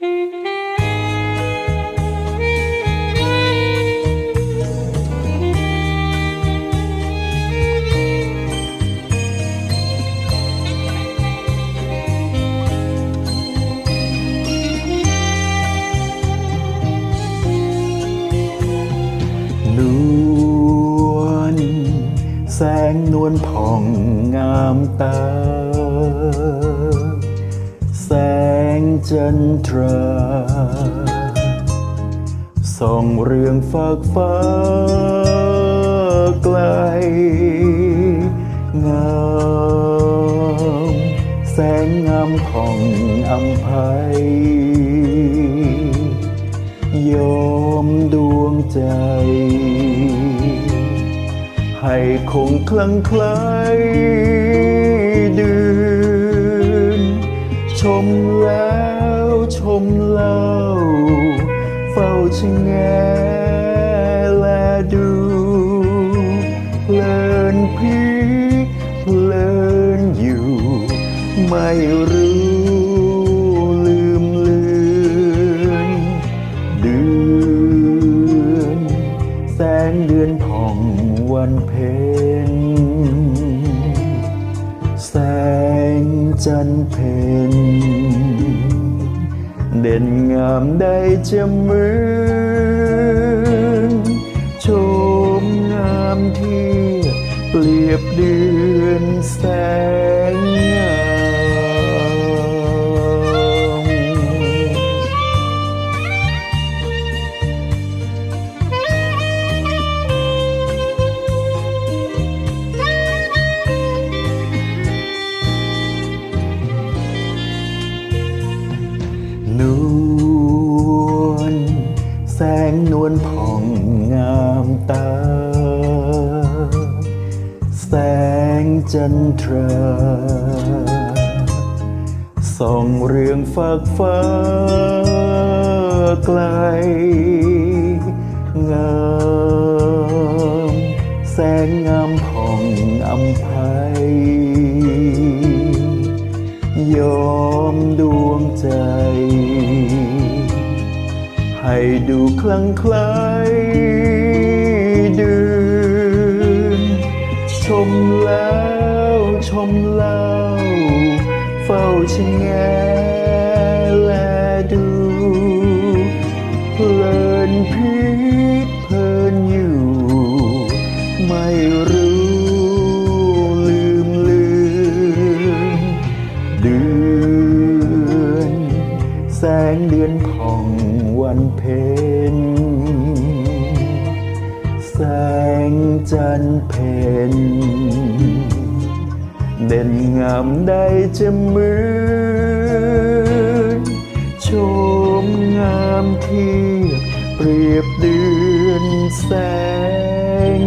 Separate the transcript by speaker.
Speaker 1: นวลแสงนวลผ่องงามตา จันทราส่องเรื่องฟากฟ้าไกลงามแสงงามผ่องอำไพยอมดวงใจ ให้คงคลังไคล้ ชมแล้วชมเล่าเฝ้าชะแงและดูเพลินพลิกเพลินอยู่ ไม่รู้ลืมเลือนเดือนแสงเดือนผ่องวันเพ็ญ จันเพนเด่นงามได้จะเมือนชมงามที่เปรียบเดือนแสงงาม นวลผ่องงามตา แสงจันทราส่องเรืองฟากฟ้าไกล งาม แสงงามผ่องอำไพยอมดวงใจ ให้ดูคลังไคล้เดือนชมแล้วชมเล่าเฝ้าชะแงและดูเพลินพลิกเพลินอยู่ ไม่รู้ลืมลือนเดือน แสงเดือนผอ เพ็ญแสงจันเพ็ญเด่นงามได้จะเหมือนชมงามเทียบเปรียบเดือนแสง